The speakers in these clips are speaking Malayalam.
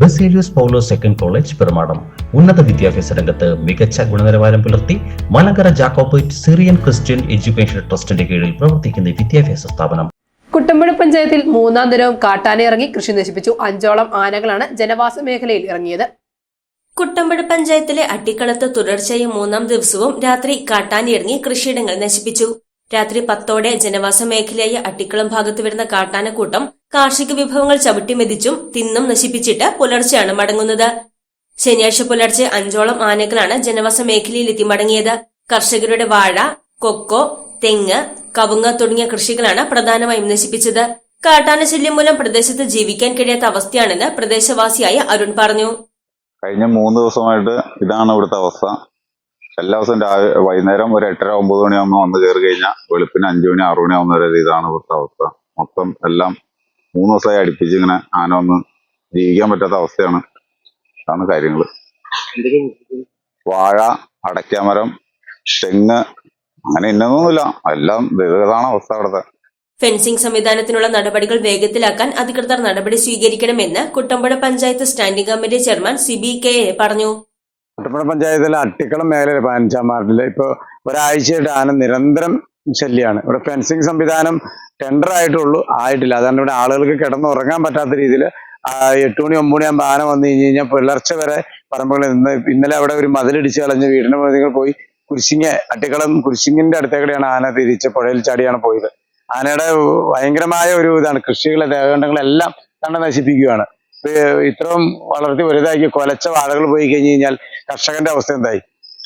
Baselios Paulose second college Perumadam. ഉന്നത വിദ്യാഭ്യാസ രംഗത്ത് മികച്ച ഗുണനിലവാരം പുലർത്തി Malankara Jacobite Syrian Christian education ട്രസ്റ്റിന്റെ കീഴിൽ പ്രവർത്തിക്കുന്ന വിദ്യാഭ്യാസ സ്ഥാപനം. കുട്ടമ്പുഴ പഞ്ചായത്തിൽ മൂന്നാം ദിനവും കാട്ടാന ഇറങ്ങി കൃഷി നശിപ്പിച്ചു. അഞ്ചോളം ആനകളാണ് ജനവാസ മേഖലയിൽ ഇറങ്ങിയത്. കുട്ടമ്പുഴ പഞ്ചായത്തിലെ അട്ടിക്കളത്ത് തുടർച്ചയായി മൂന്നാം ദിവസവും രാത്രി കാട്ടാനിറങ്ങി കൃഷിയിടങ്ങൾ നശിപ്പിച്ചു. രാത്രി പത്തോടെ ജനവാസ മേഖലയായ അട്ടിക്കളം ഭാഗത്ത് വരുന്ന കാട്ടാനക്കൂട്ടം കാർഷിക വിഭവങ്ങൾ ചവിട്ടിമെതിച്ചും തിന്നും നശിപ്പിച്ചിട്ട് പുലർച്ചെയാണ് മടങ്ങുന്നത്. ശനിയാഴ്ച പുലർച്ചെ അഞ്ചോളം ആനകളാണ് ജനവാസ മേഖലയിലെത്തി മടങ്ങിയത്. കർഷകരുടെ വാഴ കൊക്കോ തെങ്ങ് കവുങ്ങ് തുടങ്ങിയ കൃഷികളാണ് പ്രധാനമായും നശിപ്പിച്ചത്. കാട്ടാന ശല്യം മൂലം പ്രദേശത്ത് ജീവിക്കാൻ കഴിയാത്ത അവസ്ഥയാണെന്ന് പ്രദേശവാസിയായ അരുൺ പറഞ്ഞു. കഴിഞ്ഞ മൂന്ന് ദിവസമായിട്ട് ഇതാണ് ഇവിടുത്തെ അവസ്ഥ. എല്ലാ ദിവസം രാവിലെ വൈകുന്നേരം ഒരു എട്ടര ഒമ്പത് മണിയാകുമ്പോൾ വന്ന് കയറി കഴിഞ്ഞാൽ വെളുപ്പിന് അഞ്ചു മണി ആറു മണി ആവുന്ന വരെ ഇതാണ് ഇവിടുത്തെ അവസ്ഥ. മൊത്തം എല്ലാം മൂന്ന് ദിവസമായി അടുപ്പിച്ച് ഇങ്ങനെ ആന ഒന്ന് ജീവിക്കാൻ പറ്റാത്ത അവസ്ഥയാണ്. അതാണ് കാര്യങ്ങൾ വാഴ അടയ്ക്കാമരം തെങ്ങ് അങ്ങനെ ഇന്നൊന്നുമില്ല എല്ലാം ദീർഘതാണ് അവസ്ഥ അവിടുത്തെ. ഫെൻസിംഗ് സംവിധാനത്തിനുള്ള നടപടികൾ വേഗത്തിലാക്കാൻ അധികൃതർ നടപടി സ്വീകരിക്കണമെന്ന് Kuttampuzha panchayat standing committee chairman Siby K A പറഞ്ഞു. കുട്ടപ്പുഴ പഞ്ചായത്തിലെ അട്ടിക്കളം മേഖലയിൽ പതിനഞ്ചാം വാർഡിൽ ഇപ്പോൾ ഒരാഴ്ചയായിട്ട് ആന നിരന്തരം ശല്യമാണ് ഇവിടെ ഫെൻസിങ് സംവിധാനം ടെൻഡർ ആയിട്ടുള്ളൂ ആയിട്ടില്ല. അതുകൊണ്ട് ഇവിടെ ആളുകൾക്ക് കിടന്നുറങ്ങാൻ പറ്റാത്ത രീതിയിൽ എട്ട് മണി ഒമ്പത് മണിയാകുമ്പോൾ ആന വന്നു കഴിഞ്ഞ് കഴിഞ്ഞാൽ പുലർച്ചെ വരെ പറമ്പുകളിൽ നിന്ന് ഇന്നലെ അവിടെ ഒരു മതിലിടിച്ച് കളഞ്ഞ് വീടിന്റെ മുന്നിൽ പോയി കുരിശിങ്ങ അട്ടിക്കളം കുരിശിങ്ങിന്റെ അടുത്തേക്കടെയാണ് ആന തിരിച്ച് പുഴയിൽ ചാടിയാണ് പോയത്. ആനയുടെ ഭയങ്കരമായ ഒരു ഇതാണ്. കൃഷികളെ ദേവഖണ്ഡങ്ങളെല്ലാം കണ്ട നശിപ്പിക്കുകയാണ്. ഇത്രയും വളർത്തി വലുതാക്കി കൊലച്ച വാഴകൾ പോയി കഴിഞ്ഞ് കഴിഞ്ഞാൽ കർഷകന്റെ അവസ്ഥ എന്തായി?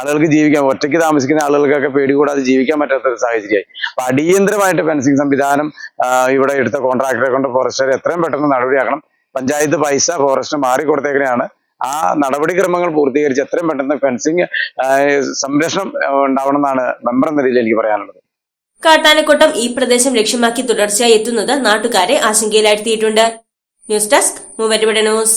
ആളുകൾക്ക് ജീവിക്കാൻ ഒറ്റയ്ക്ക് താമസിക്കുന്ന ആളുകൾക്കൊക്കെ പേടി കൂടാതെ ജീവിക്കാൻ പറ്റാത്ത ഒരു സാഹചര്യമായി. അപ്പൊ അടിയന്തരമായിട്ട് ഫെൻസിങ് സംവിധാനം ഇവിടെ എടുത്ത കോൺട്രാക്ടറെ കൊണ്ട് ഫോറസ്റ്റർ എത്രയും പെട്ടെന്ന് നടപടിയാക്കണം. പഞ്ചായത്ത് പൈസ ഫോറസ്റ്റ് മാറിക്കൊടുത്തേക്കണെയാണ്. ആ നടപടിക്രമങ്ങൾ പൂർത്തീകരിച്ച് എത്രയും പെട്ടെന്ന് ഫെൻസിങ് സംരക്ഷണം ഉണ്ടാവണമെന്നാണ് മെമ്പർ എന്ന രീതിയിൽ എനിക്ക് പറയാനുള്ളത്. കാട്ടാനക്കൂട്ടം ഈ പ്രദേശം ലക്ഷ്യമാക്കി തുടർച്ചയായി എത്തുന്നത് നാട്ടുകാരെ ആശങ്കയിലാഴ്ത്തിയിട്ടുണ്ട്. ന്യൂസ് ഡെസ്ക് മൂവരുവിടെ ന്യൂസ്.